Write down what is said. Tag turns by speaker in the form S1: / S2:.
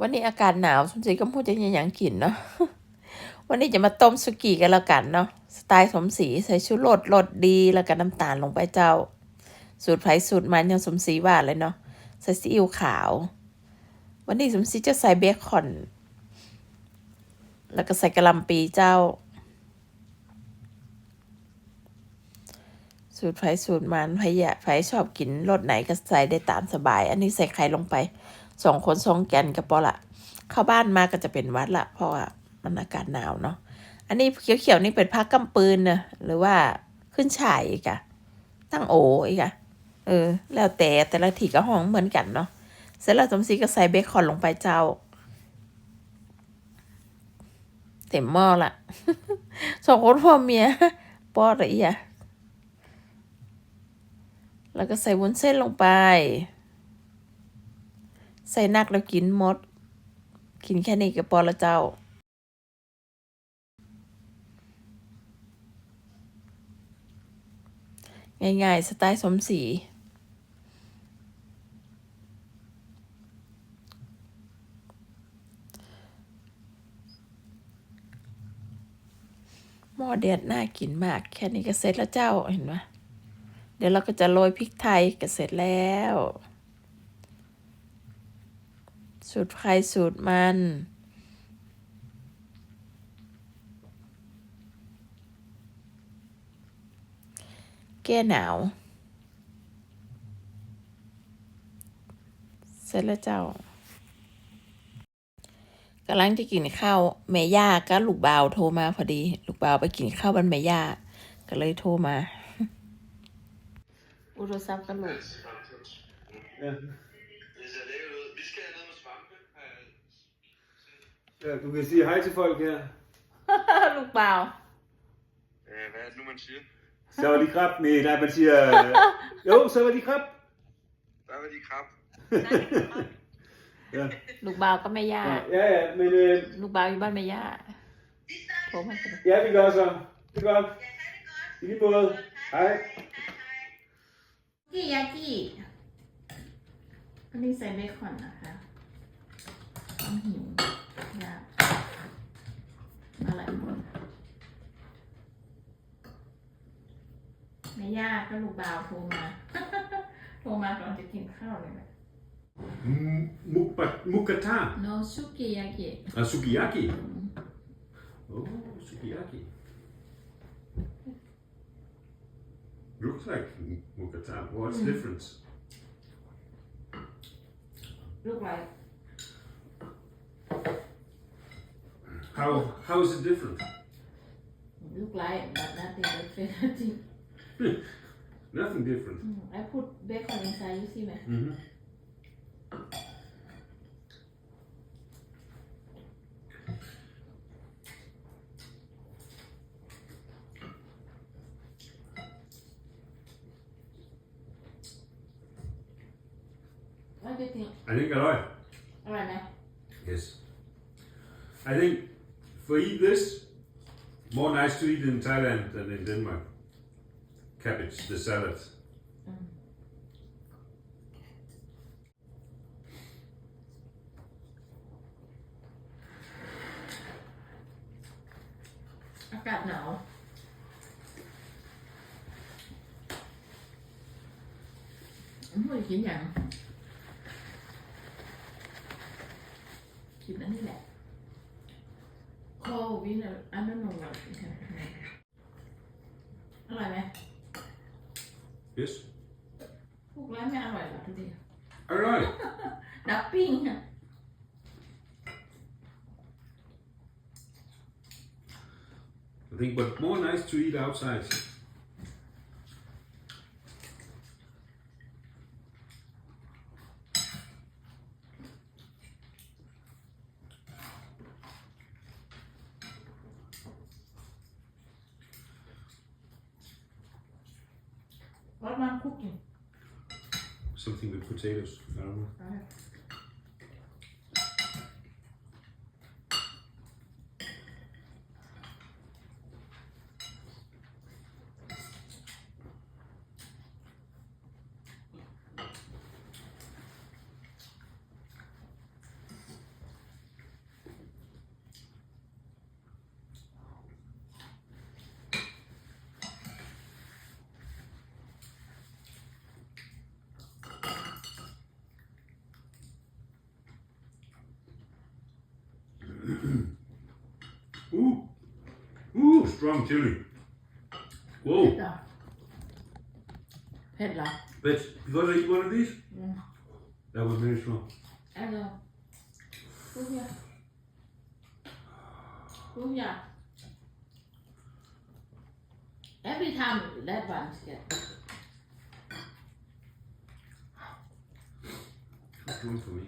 S1: วันนี้อากาศหนาวสมศรีก็พูดจะยังยังกินเนาะวันนี้จะมาต้มสุกี้กันแล้วกันเนาะสไตล์สมศรีใส่ชูรสรสดีแล้วก็น้ำตาลลงไปเจ้า สูตรไผ่สูตรมันยังสมศรีว่าเลยเนาะใส่ซีอิ๊วขาว วันนี้สมศรีจะใส่เบคอน แล้วก็ใส่กระหลำปีเจ้า สูตรไผ่สูตรมันไผ่อยากไผ่ชอบกินรสไหนก็ใส่ได้ตามสบาย อันนี้ใส่ไข่ลงไป สองคนสองแกนก็พอละเข้าบ้านมาก็จะเป็นวัดละเพราะว่ามันอากาศหนาวเนาะอันนี้เขียวๆนี่เป็นผ้ากำปืนนะหรือว่าขึ้นฉายอีกอะตั้งโออีกอะเออ แล้วแต่แต่ละทีก็ห้องเหมือนกันเนาะเสร็จแล้วสมศรีก็ใส่เบคอนลงไปเจ้า เต็มหม้อละสองคนพ่อเมียป้ออะไรอะแล้วก็ใส่วุ้นเส้นลงไป ใส่นักแล้วกินหมด กินแค่นี้ก็พอละเจ้า ง่ายๆ สไตล์สมศรีหม้อเดือดน่ากินมาก แค่นี้ก็เสร็จแล้วเจ้าเห็นไหมเดี๋ยวเราก็จะโรยพริกไทยก็เสร็จแล้ว สูตรใครสูตรมัน แก้หนาว เสร็จแล้วเจ้ากำลังจะกินข้าวแม่ย่าก็ลูกบ่าวโทรมาพอดี ลูกบ่าวไปกินข้าวบ้านแม่ย่าก็เลยโทรมาอุโทรศัพท์กันลูก
S2: ja, du kan sige hej til folk her.
S1: ลูกบ่าว
S3: Øh, hvad er det nu, man siger?
S2: Så var de krab. Nej, nej, man siger... Jo, så var de krab.
S3: Der var de krab.
S2: Ja,
S1: ลูกบ่าวก็แม่ย่า
S2: ja, ja men øh,
S1: ลูกบ่าวอยู่บ้านแม่ย่าโทรมาพอดี
S2: ja, vi gør så. Det er godt. I lige måde. Hej.
S1: กี้ยากิอันนี้ใส่เบคอนนะคะต้องหิว ยากอะไรหมดแม่ย่าก็ลูกบ่าวโทรมา โทรมาก่อนจะกินข้าวเลยนะ
S4: M- mukba- Mukata.
S1: no ชุกิยากิ
S4: Uh, sukiyaki. Oh, sukiyaki. Looks like m- mukata. What's the difference?
S1: ลูกไร
S4: How how is it different?
S1: Look like, but nothing different.
S4: Nothing different.
S1: Hmm, I put bacon inside. You see me?
S4: Mm-hmm. I think I like.
S1: All right now.
S4: Yes. I think for eat this, more nice to eat in Thailand than in Denmark. Cabbage, the salad.
S1: อากาศหนาวไม่ ได้กินอย่างกินอันนี้แหละโควินอันนั้นนงเรากินกันอร่อยไหม
S4: Yes.
S1: พวกร้านไม่อร่อยหรอทุกที
S4: I like.
S1: ดับปิ้งอะ
S4: I think, but more nice to eat outside.
S1: What am I cooking
S4: Something with potatoes. I don't know. Strong chili. Whoa,
S2: เผ็ดเหรอ
S4: but because I eat one of these,
S2: Mm.
S4: that was very strong.
S2: แอนเดอร์ลูกยาลูกยา every time that one get
S4: It's good for me.